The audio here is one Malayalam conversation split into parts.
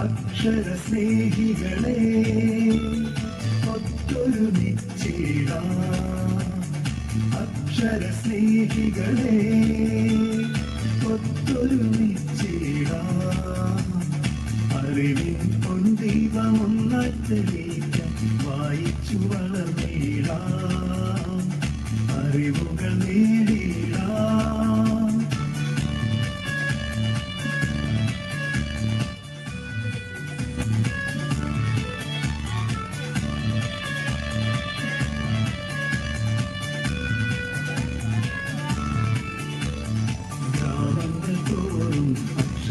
അക്ഷര സ്നേഹികളെ ഒത്തൊരുമിച്ചിടാ അക്ഷര സ്നേഹികളെ ഒത്തൊരുമിച്ചിടാ അറിവിൻ പൊന്തീപമൊന്നായി തെളിയിക്കാൻ വായിച്ചു വളർന്നിടാം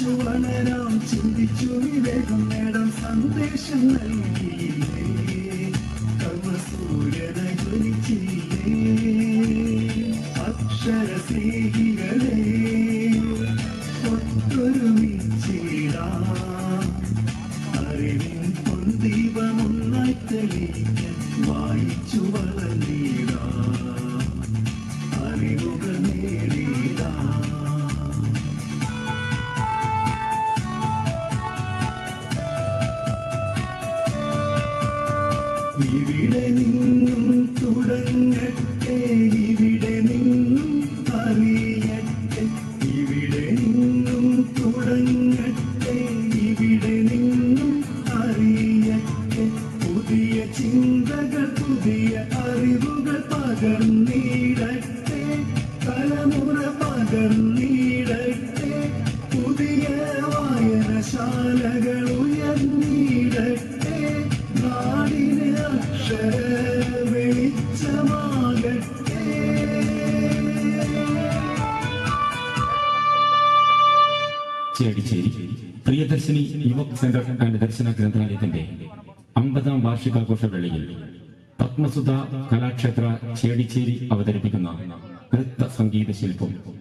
വായിച്ചു വളരാം ചിന്തിച്ചു വിവേകം നേടാം സന്ദേശം നൽകിയില്ലേ? കർമ്മസൂര്യനെ ജ്വലിച്ചില്ലേ? അക്ഷര സ്നേഹികളെ ഒത്തൊരുമിച്ചിടാം അറിവിൻ പൊന്തീപമൊന്നായി തെളിയിക്കാൻ വായിച്ചു വളർന്നിടാം ഇവിടെ നിന്നും തുടങ്ങട്ടെ ഇവിടെ നിന്നും അറിയട്ടെ. ഇവിടെ നിന്നും തുടങ്ങട്ടെ ഇവിടെ നിന്നും അറിയട്ടെ. പുതിയ ചിന്തകൾ പുതിയ അറിവുകൾ പകർന്നിടട്ടെ ചേടിച്ചേരി പ്രിയദർശിനി യുവക് സെന്റർ ആൻഡ് ദർശന ഗ്രന്ഥാലയത്തിന്റെ അമ്പതാം വാർഷികാഘോഷ വേളയിൽ പത്മസുധ കലാക്ഷേത്ര ചേടിച്ചേരി അവതരിപ്പിക്കുന്ന നൃത്ത സംഗീത ശില്പം